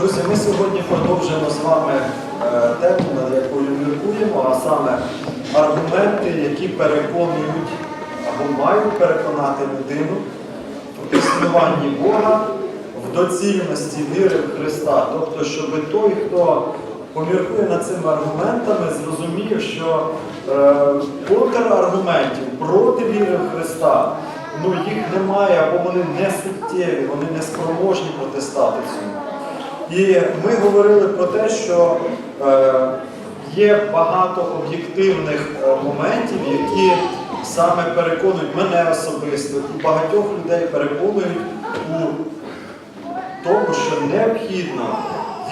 Друзі, ми сьогодні продовжуємо з вами е, тему, над якою міркуємо, а саме аргументи, які переконують або мають переконати людину в існуванні Бога, в доцільності віри в Христа. Тобто, щоб той, хто поміркує над цими аргументами, зрозумів, що е, контраргументів проти віри в Христа, ну їх немає, або вони не суттєві, вони не спроможні протистати цьому. І ми говорили про те, що е, є багато об'єктивних е, моментів, які саме переконують мене особисто і багатьох людей переконують у тому, що необхідно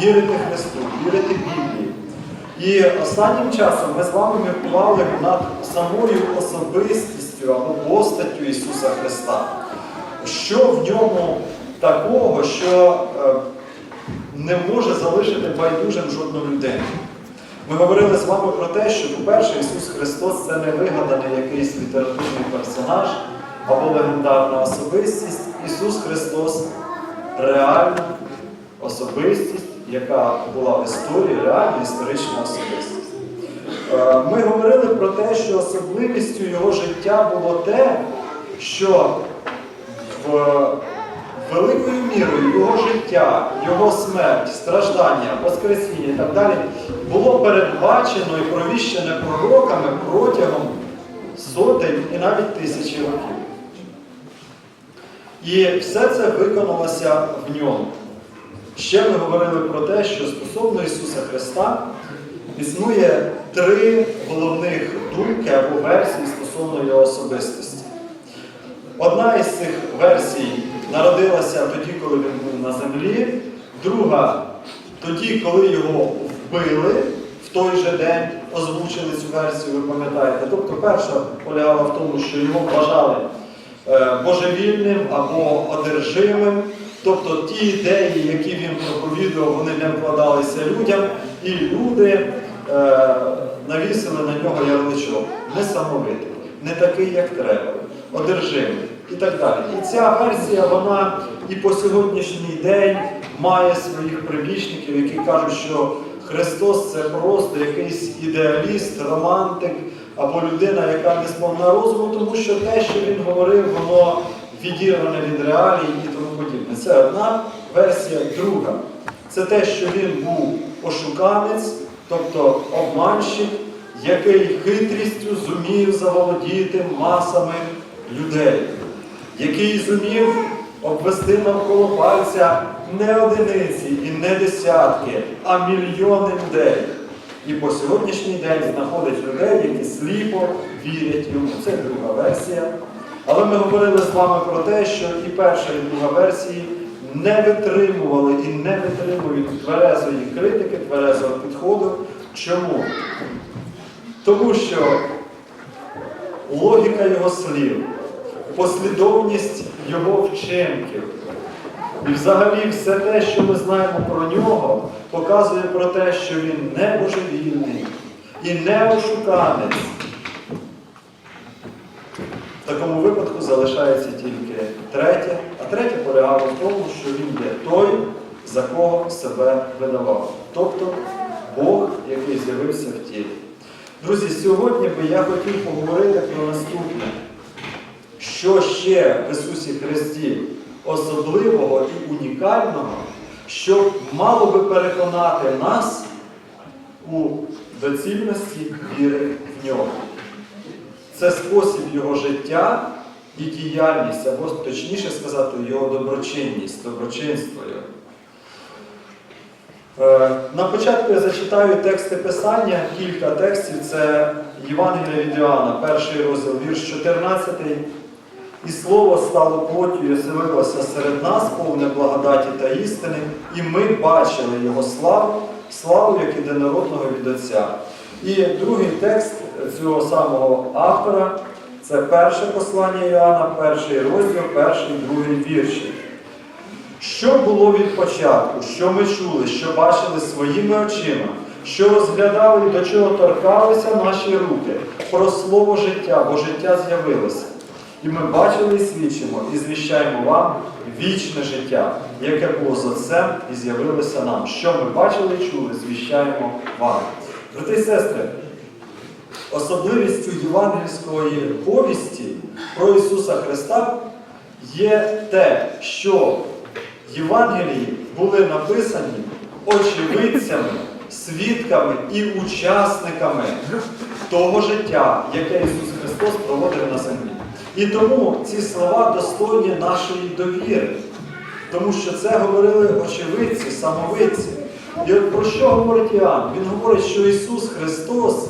вірити Христу, вірити Біблії. І останнім часом ми з вами міркували над самою особистістю або постаттю Ісуса Христа. Що в ньому такого, що е, не може залишити байдужим жодну людину. Ми говорили з вами про те, що, по-перше, Ісус Христос це не вигаданий якийсь літературний персонаж або легендарна особистість. Ісус Христос реальна особистість, яка була в історії, реальна історична особистість. Е, Ми говорили про те, що особливістю його життя було те, що в великою мірою його життя, його смерть, страждання, Воскресіння і так далі було передбачено і провіщене пророками протягом сотень і навіть тисячі років. І все це виконалося в ньому. Ще ми говорили про те, що стосовно Ісуса Христа існує три головних думки або версії стосовно Його особистості. Одна із цих версій народилася тоді, коли він був на землі, друга тоді, коли його вбили в той же день, озвучили цю версію, ви пам'ятаєте. Тобто перша полягала в тому, що його вважали е, божевільним або одержимим. Тобто ті ідеї, які він проповідував, вони не вкладалися людям, і люди е, навісили на нього ярличок. Несамовитий, не такий, як треба, одержимий і так далі. І ця версія, вона і по сьогоднішній день має своїх прибічників, які кажуть, що Христос це просто якийсь ідеаліст, романтик або людина, яка не сповна розуму, тому що те, що він говорив, воно відірване від реалій і тому подібне. Це одна версія, друга. Це те, що він був ошуканець, тобто обманщик, який хитрістю зумів заволодіти масами людей, який зумів обвести навколо пальця не одиниці і не десятки, а мільйони людей. І по сьогоднішній день знаходить людей, які сліпо вірять йому. Це друга версія. Але ми говорили з вами про те, що і перша, і друга версії не витримували і не витримують тверезої критики, тверезого підходу. Чому? Тому що логіка його слів, послідовність його вчинків і взагалі все те, що ми знаємо про нього, показує про те, що він не божевільний і не ошуканець. В такому випадку залишається тільки третє, а третє полягало в тому, що він є той, за кого себе видавав. Тобто Бог, який з'явився в тілі. Друзі, сьогодні би я хотів поговорити про наступне, що ще в Ісусі Христі особливого і унікального, що мало би переконати нас у доцільності віри в нього. Це спосіб його життя і діяльність, або точніше сказати, його доброчинність, доброчинство його. Е, На початку я зачитаю тексти Писання, кілька текстів. Це Євангелія від Іоанна, перший розділ, вірш 14. І слово стало плоттю і оселилося серед нас, повне благодаті та істини, і ми бачили Його славу, славу як єдинородного від Отця. І другий текст цього самого автора це перше послання Іоанна, перший розділ, перший, другий вірші. Що було від початку, що ми чули, що бачили своїми очима, що розглядали і до чого торкалися наші руки, про слово життя, бо життя з'явилося. І ми бачили і свідчимо, і звіщаємо вам вічне життя, яке було з Отцем і з'явилося нам. Що ми бачили і чули, звіщаємо вам. Брати і сестри, особливістю євангельської повісті про Ісуса Христа є те, що Євангелії були написані очевидцями, свідками і учасниками того життя, яке Ісус Христос проводив на землі. І тому ці слова достойні нашої довіри, тому що це говорили очевидці, самовидці. І от про що говорить Іоанн? Він говорить, що Ісус Христос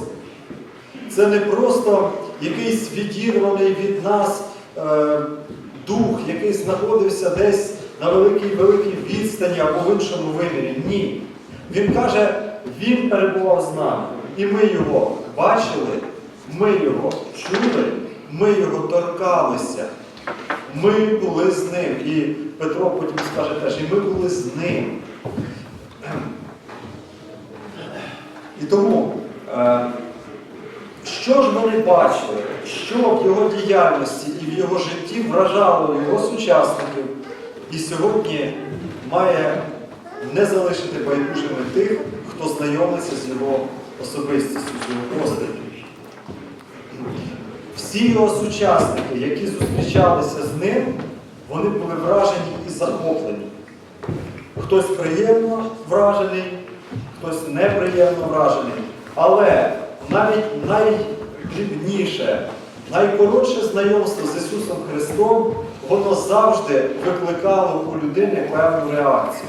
це не просто якийсь відірваний від нас е, дух, який знаходився десь на великій великій відстані або в іншому вимірі. Ні. Він каже, Він перебував з нами. І ми його бачили, ми його чули, ми його торкалися. Ми були з ним. І Петро потім скаже теж, і ми були з ним. І тому, е, що ж вони бачили, що в його діяльності і в його житті вражало його сучасників, і сьогодні має не залишити байдужими тих, хто знайомиться з його особистістю, з його постаттю. Всі його сучасники, які зустрічалися з ним, вони були вражені і захоплені. Хтось приємно вражений, хтось неприємно вражений. Але навіть найдрібніше, найкоротше знайомство з Ісусом Христом, воно завжди викликало у людини певну реакцію.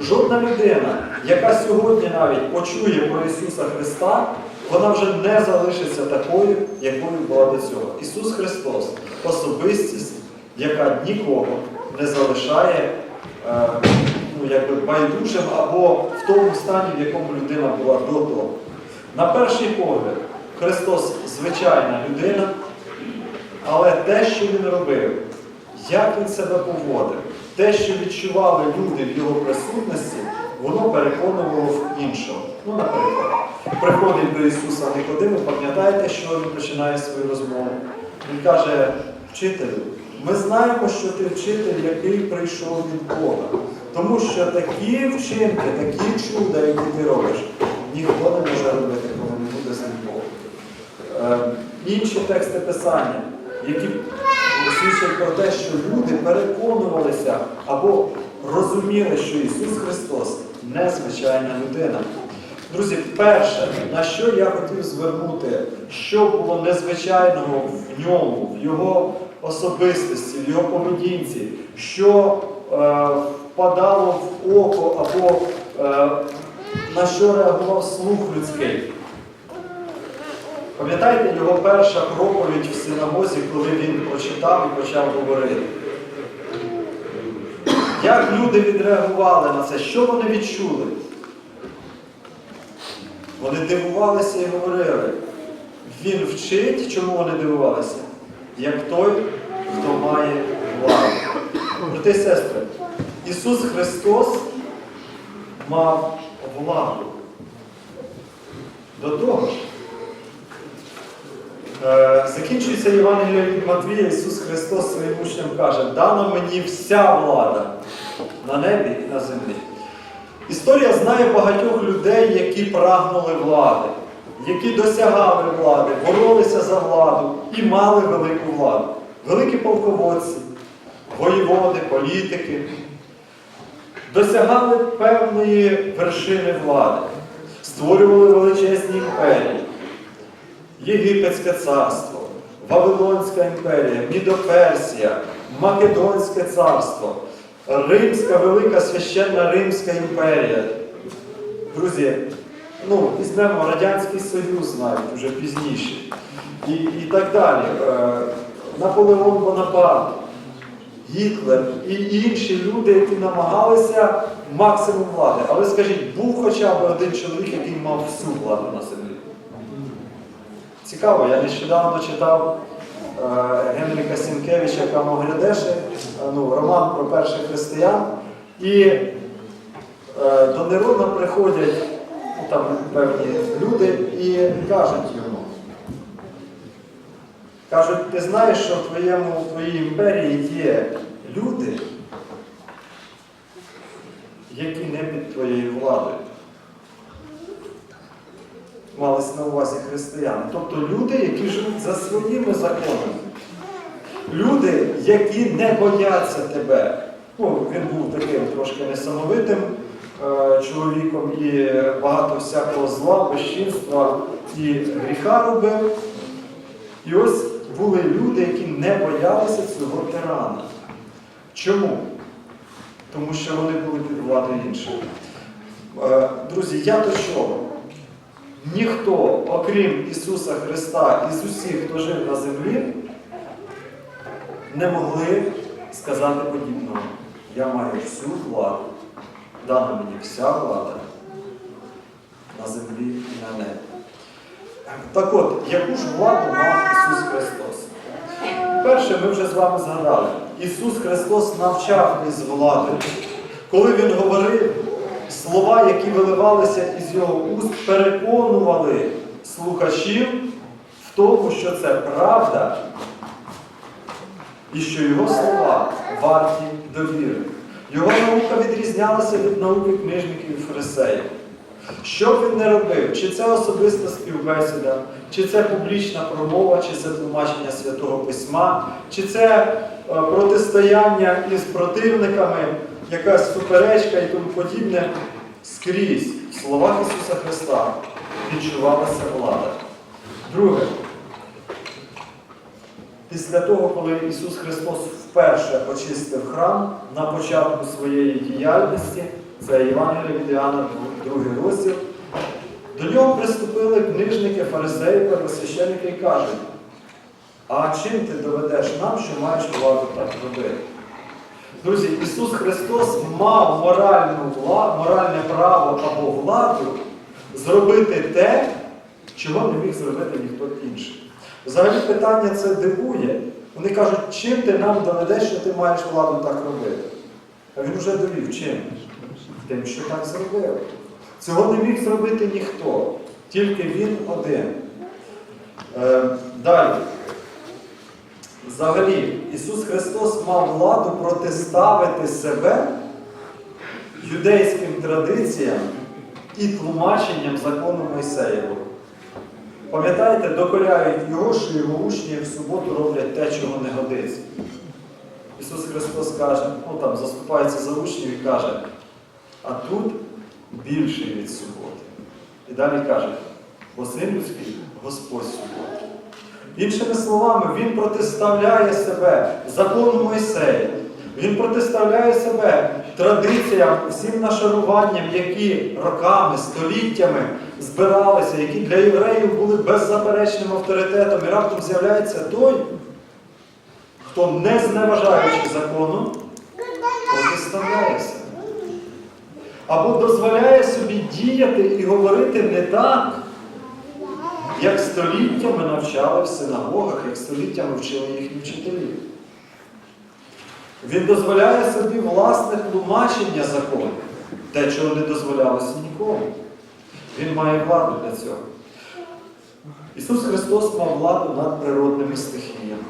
Жодна людина, яка сьогодні навіть почує про Ісуса Христа, вона вже не залишиться такою, якою була до цього. Ісус Христос особистість, яка нікого не залишає е, ну, якби байдужим або в тому стані, в якому людина була до того. На перший погляд, Христос звичайна людина, але те, що Він робив, як Він себе поводив, те, що відчували люди в його присутності, воно переконувало в іншого. Ну, наприклад, приходить до Ісуса Никодим, пам'ятаєте, що він починає свою розмову? Він каже, вчителю, ми знаємо, що ти вчитель, який прийшов від Бога. Тому що такі вчинки, такі чуда, які ти робиш, ніхто не може робити, коли не буде з ним Бог. Е, інші тексти Писання, які свідчать про те, що люди переконувалися або розуміли, що Ісус Христос незвичайна людина. Друзі, перше, на що я хотів звернути, що було незвичайного в ньому, в його особистості, в його поведінці, що е, впадало в око або е, на що реагував слух людський. Пам'ятаєте його перша проповідь в синагозі, коли він прочитав і почав говорити? Як люди відреагували на це? Що вони відчули? Вони дивувалися і говорили. Він вчить, чому вони дивувалися? Як той, хто має владу. Брати сестри, Ісус Христос мав владу. До того ж, е, закінчується Євангелія від Матвія, Ісус Христос своїм учням каже, дана мені вся влада на небі і на землі. Історія знає багатьох людей, які прагнули влади, які досягали влади, боролися за владу і мали велику владу. Великі полководці, воєводи, політики досягали певної вершини влади, створювали величезні імперії. Єгипетське царство, Вавилонська імперія, Мідоперсія, Македонське царство, Римська велика священна Римська імперія. Друзі, ну, візьмемо Радянський Союз навіть вже пізніше. І, і так далі. Е, Наполеон Бонапарт, Гітлер і інші люди, які намагалися максимум влади. Але скажіть, був хоча б один чоловік, який мав всю владу на землі? Цікаво, я нещодавно читав Генріка Сінкевича Камоглядеши, е, ну, роман про перших християн. І е, до Нерона приходять ну, там, певні люди і кажуть йому, Кажуть, ти знаєш, що в, твоєму, в твоїй імперії є люди, які не під твоєю владою. Малось на увазі християни. Тобто люди, які живуть за своїми законами. Люди, які не бояться тебе. Ну, він був таким трошки несамовитим е, чоловіком і багато всякого зла, безчинства і гріха робив. І ось були люди, які не боялися цього тирана. Чому? Тому що вони були під владою інших. Е, Друзі, я до чого? Ніхто, окрім Ісуса Христа і з усіх, хто жив на землі, не могли сказати подібного. Я маю всю владу, дана мені вся влада на землі і на небі. Так от, яку ж владу мав Ісус Христос? Перше, ми вже з вами згадали, Ісус Христос навчав із владою. Коли Він говорив, слова, які виливалися із Його уст, переконували слухачів в тому, що це правда, і що його слова варті довіри. Його наука відрізнялася від науки книжників і фарисеїв. Що б він не робив, чи це особиста співбесіда, чи це публічна промова, чи це тлумачення святого письма, чи це е, протистояння із противниками, якась суперечка і тому подібне, скрізь в словах Ісуса Христа відчувалася влада. Друге, Після того, коли Ісус Христос вперше очистив храм на початку своєї діяльності, це Євангелія від Іоанна, другий розділ, до нього приступили книжники, фарисеї, первосвященники і кажуть, а чим ти доведеш нам, що маєш владу так робити? Друзі, Ісус Христос мав моральну владу, моральне право або владу зробити те, чого не міг зробити ніхто інший. Взагалі питання це дивує. Вони кажуть, чим ти нам доведеш, що ти маєш владу так робити? А він вже довів чим? Тим, що так зробив. Цього не міг зробити ніхто, тільки він один. Е, далі. Взагалі, Ісус Христос мав владу протиставити себе юдейським традиціям і тлумаченням закону Мойсеєвого. Пам'ятаєте, докоряють його, що його учні в суботу роблять те, чого не годиться. Ісус Христос каже, ну там заступається за учнів і каже, а тут більший від суботи. І далі каже, бо син людський Господь суботи. Іншими словами, Він протиставляє себе закону Мойсея. Він протиставляє себе традиціям, всім нашаруванням, які роками, століттями збиралися, які для євреїв були беззаперечним авторитетом. І раптом з'являється той, хто, не зневажаючи закону, протиставляє себе. Або дозволяє собі діяти і говорити не так, як століттями навчали в синагогах, як століттями вчили їхні вчителі. Він дозволяє собі власне тлумачення закону, те, чого не дозволялося нікому. Він має владу для цього. Ісус Христос мав владу над природними стихіями.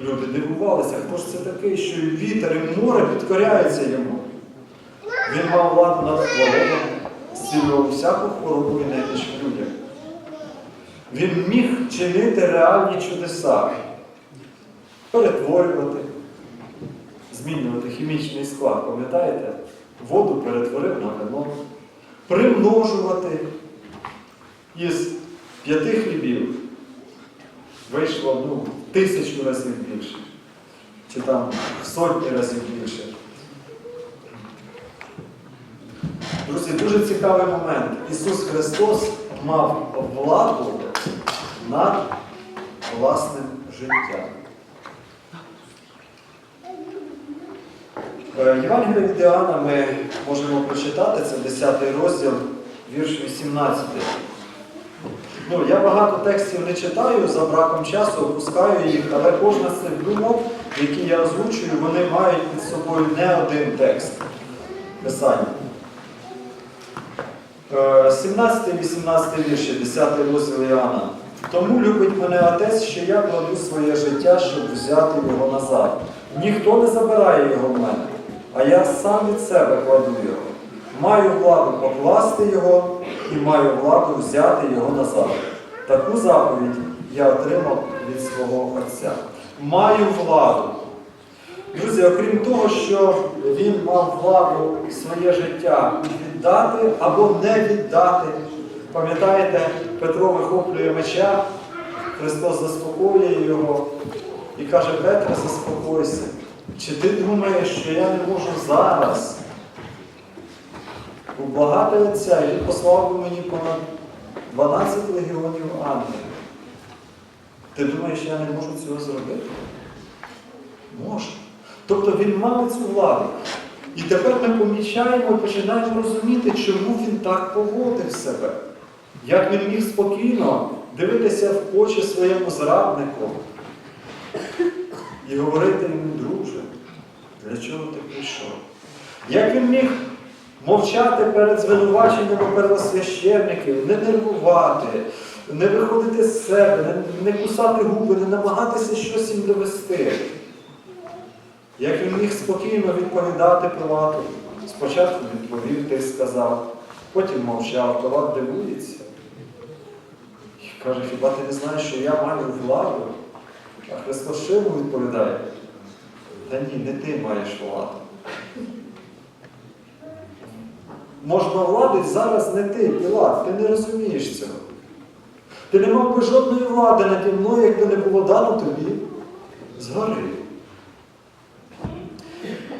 Люди дивувалися, хто ж це такий, що і вітер, і море підкоряються йому. Він мав владу над хворобами, зцілював всяку хворобу і неміч. Він міг чинити реальні чудеса, перетворювати, змінювати хімічний склад, пам'ятаєте? Воду перетворив на вино, примножувати із п'яти хлібів вийшло ну, тисячу разів більше, чи там сотні разів більше. Друзі, дуже цікавий момент. Ісус Христос мав владу над власним життям. Е, Євангелія від Іоанна ми можемо прочитати, це 10 розділ, вірш 18. Ну, я багато текстів не читаю, за браком часу опускаю їх, але кожна з цих думок, які я озвучую, вони мають під собою не один текст писання. Е, 17-18 вірші, 10 розділ Іоанна. Тому любить мене Отець, що я кладу своє життя, щоб взяти його назад. Ніхто не забирає його в мене, а я сам від себе кладу його. Маю владу покласти його і маю владу взяти його назад. Таку заповідь я отримав від свого Отця. Маю владу. Друзі, окрім того, що він мав владу своє життя віддати або не віддати. Пам'ятаєте, Петро вихоплює меча, Христос заспокоює його і каже, Петре, заспокойся. Чи ти думаєш, що я не можу зараз ублагати Отця, і він послав би мені понад 12 легіонів ангелів? Ти думаєш, я не можу цього зробити? Може. Тобто він мав цю владу. І тепер ми помічаємо і починаємо розуміти, чому він так поводив себе. Як він міг спокійно дивитися в очі своєму зраднику і говорити йому, друже, для чого ти прийшов? Як він міг мовчати перед звинуваченнями первосвященників, не нервувати, не виходити з себе, не кусати губи, не намагатися щось їм довести. Як він міг спокійно відповідати Пилату. Спочатку відповів, ти сказав, потім мовчав, Пилат дивується. І каже, хіба ти не знаєш, що я маю владу? А Христос йому відповідає? Та ні, не ти маєш владу. Можна влади зараз не ти, Пілат, ти не розумієш цього. Ти не мав би жодної влади наді мною, якби не було дано тобі згори.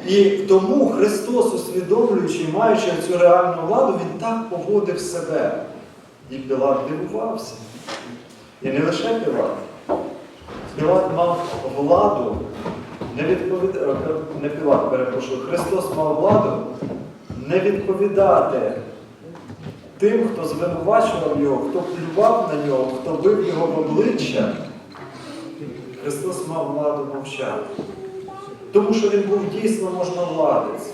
І тому Христос, усвідомлюючи, маючи цю реальну владу, Він так поводив себе. І Пілат дивувався. І не лише Пілат. Пілат мав владу, не відповід... е, не Пілат, перепрошую, Христос мав владу не відповідати тим, хто звинувачував його, хто плював на нього, хто бив його в обличчя. Христос мав владу мовчати. Тому що він був дійсно можновладець.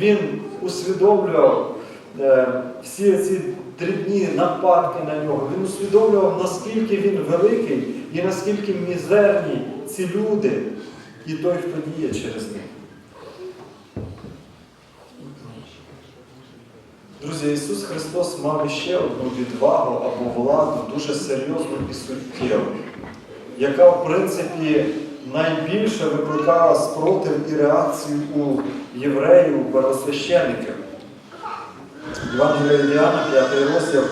Він усвідомлював е, всі ці дрібні нападки на нього. Він усвідомлював, наскільки він великий і наскільки мізерні ці люди і той, хто діє через них. Друзі, Ісус Христос мав іще одну відвагу або владу дуже серйозну і суттєву, яка, в принципі, найбільше викликала спротив і реакцію у євреїв, у первосвященників. Євангелія Іліана, 5 розділ,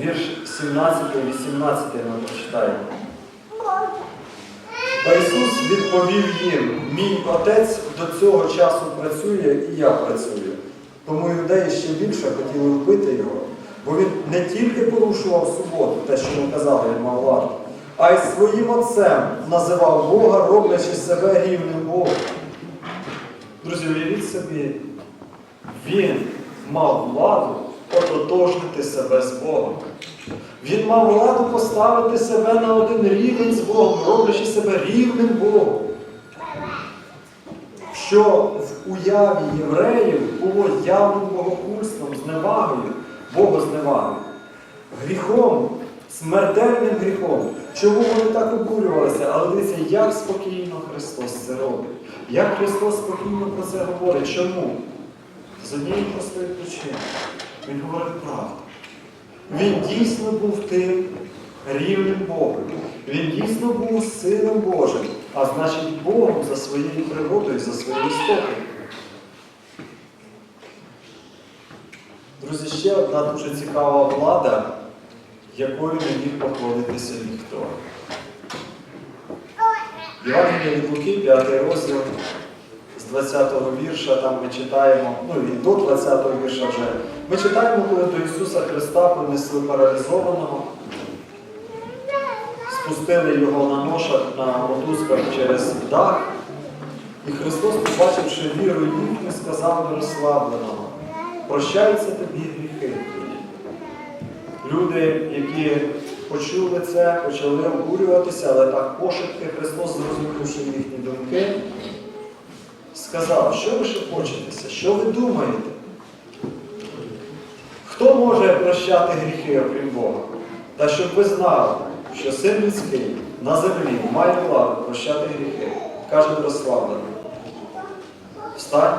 вірш 17 18 ми прочитаємо. Та Ісус відповів їм, мій Отець до цього часу працює і я працюю. Тому юдеї ще більше хотіли вбити його, бо він не тільки порушував суботу, те, що ми казали, він мав владу, а й своїм отцем називав Бога, роблячи себе рівним Богом. Друзі, уявіть собі, він мав владу ототожнити себе з Богом. Він мав владу поставити себе на один рівень з Богом, роблячи себе рівним Богом. Що в уяві євреїв було явним богохульством, зневагою, богозневагою, гріхом, смертельним гріхом. Чому вони так обурювалися? Але дивіться, як спокійно Христос це робить. Як Христос спокійно про це говорить. Чому? З однієї простої причини. Він говорить правду. Він дійсно був тим рівним Богом. Він дійсно був Сином Божим, а значить Богом за своєю природою, за своєю істотою. Друзі, ще одна дуже цікава влада, якою не міг похвалитися ніхто. Євангелія від Луки, 5 розділ, з 20-го вірша, там ми читаємо, ну і до 20-го вірша вже. Ми читаємо, коли до Ісуса Христа принесли паралізованого, спустили його на ношах на мотузках через дах. І Христос, побачивши віру їхню, сказав розслабленого, прощаються тобі гріхи. Люди, які почули це, почали обурюватися, але так пошепки Христос, зрозумівши їхні думки, сказав, що ви шепочетеся, що ви думаєте? Хто може прощати гріхи, окрім Бога? Та щоб ви знали, що син людський на землі має владу прощати гріхи, каже до. Встань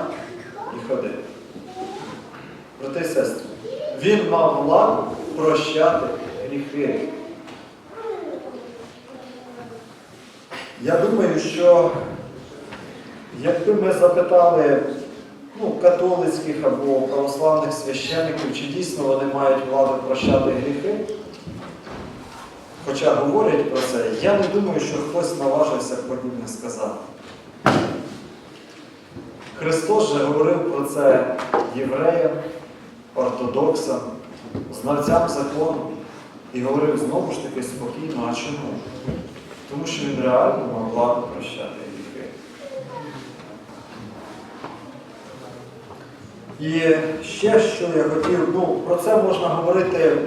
і ходи. Брати сестри, він мав владу прощати гріхи. Я думаю, що якби ми запитали ну, католицьких або православних священників, чи дійсно вони мають владу прощати гріхи, хоча говорять про це, я не думаю, що хтось наважився подібне сказати. Христос же говорив про це євреям, ортодоксам, знавцям закону і говорив знову ж таки спокійно, а чому? Тому що він реально мав владу прощати гріхи. І ще що я хотів, ну про це можна говорити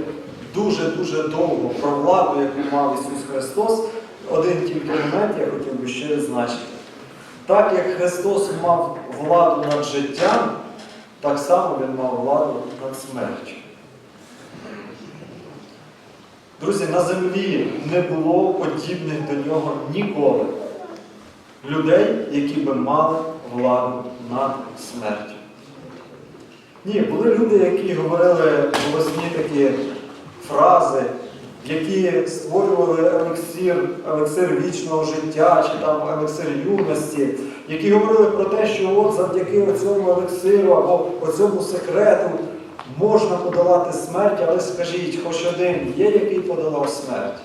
дуже-дуже довго, про владу, яку мав Ісус Христос. Один тільки момент я хотів би ще відзначити. Так як Христос мав владу над життям, так само Він мав владу над смертю. Друзі, на землі не було подібних до нього ніколи. Людей, які би мали владу над смертю. Ні, були люди, які говорили голосні такі фрази, які створювали елексир, елексир вічного життя чи там елексир юності, які говорили про те, що от завдяки цьому елексиру або оцьому секрету можна подолати смерть, але скажіть, хоч один є, який подолав смерть?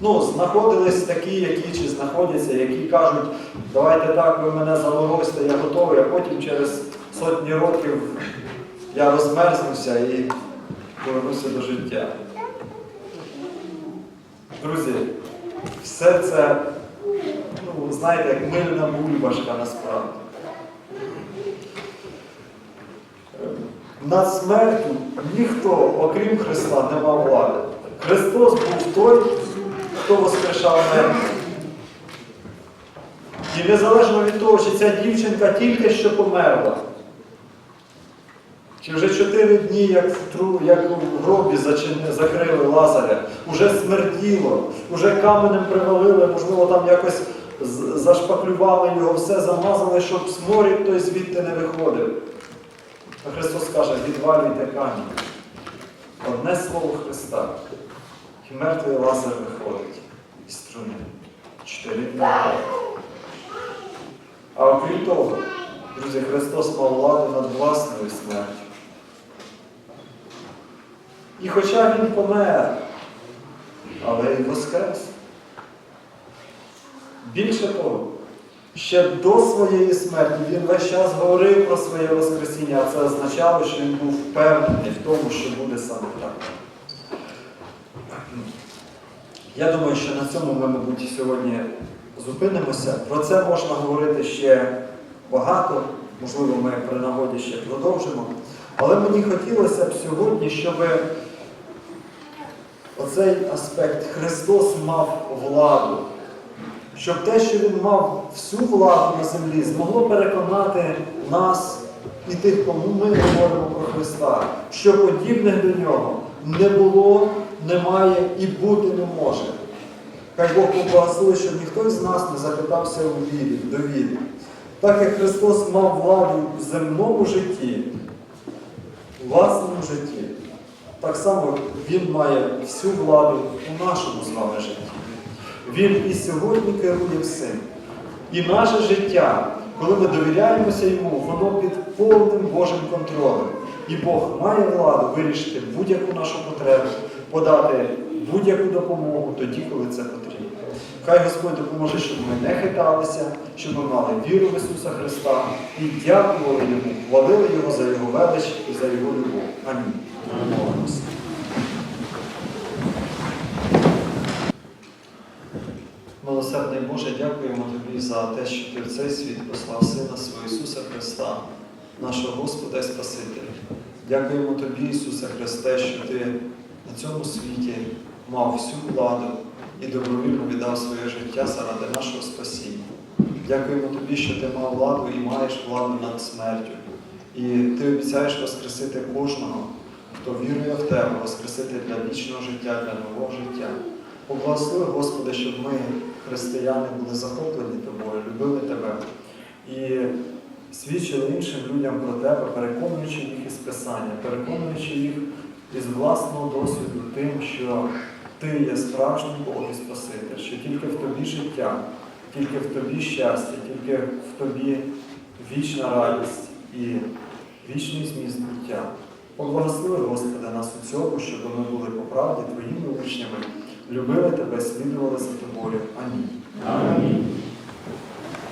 Ну, знаходились такі, які чи знаходяться, які кажуть, давайте так, ви мене заморозьте, я готовий, а потім через сотні років я розмерзнуся і повернуся до життя. Друзі, все це, ну, знаєте, як мильна бульбашка насправді. Над смертю ніхто, окрім Христа, не мав влади. Христос був той, хто воскрешав мертвих. І незалежно від того, чи ця дівчинка тільки що померла, чи вже чотири дні, як в, тру, як в гробі закрили Лазаря, уже смерділо, уже каменем привалили, можливо, там якось зашпаклювали його, все замазали, щоб сморід той звідти не виходив. Христос каже, відвалюйте камінь. Одне слово Христа. І мертвий Лазар виходить із труни. Чотири дні. А окрім того, друзі, Христос мав владу над власною смертю. І хоча Він помер, але й воскрес. Більше того, ще до своєї смерті він весь час говорив про своє Воскресіння, а це означало, що він був впевнений в тому, що буде саме так. Я думаю, що на цьому ми, мабуть, сьогодні зупинимося. Про це можна говорити ще багато, можливо, ми при нагоді ще продовжимо. Але мені хотілося б сьогодні, щоб оцей аспект Христос мав владу, щоб те, що Він мав всю владу на землі, змогло переконати нас і тих, кому ми говоримо про Христа, що подібних до нього не було, немає і бути не може. Хай Бог поблагословить, щоб ніхто з нас не запитався у вірі, до вірі. Так як Христос мав владу в земному житті, у власному житті, так само Він має всю владу у нашому з вами житті. Він і сьогодні керує всім. І наше життя, коли ми довіряємося йому, воно під повним Божим контролем. І Бог має владу вирішити будь-яку нашу потребу, подати будь-яку допомогу тоді, коли це потрібно. Хай Господь допоможе, щоб ми не хиталися, щоб ми мали віру в Ісуса Христа і дякували Йому, хвалили Його за Його велич і за Його любов. Амінь. Молимося. Милосердний Боже, дякуємо Тобі за те, що Ти в цей світ послав Сина свого Ісуса Христа, нашого Господа і Спасителя. Дякуємо Тобі, Ісусе Христе, що Ти на цьому світі мав всю владу і добровільно віддав своє життя заради нашого спасіння. Дякуємо Тобі, що Ти мав владу і маєш владу над смертю. І Ти обіцяєш воскресити кожного, хто вірує в Тебе, воскресити для вічного життя, для нового життя. Поблагослови, Господи, щоб ми, християни, були захоплені Тобою, любили Тебе і свідчили іншим людям про Тебе, переконуючи їх із Писання, переконуючи їх із власного досвіду тим, що Ти є справжній Бог і Спаситель, що тільки в Тобі життя, тільки в Тобі щастя, тільки в Тобі вічна радість і вічний зміст буття. Поблагослови, Господи, нас у цьому, щоб ми були по правді Твоїми учнями, любили Тебе, слідували за Тобою. Амінь. Амінь.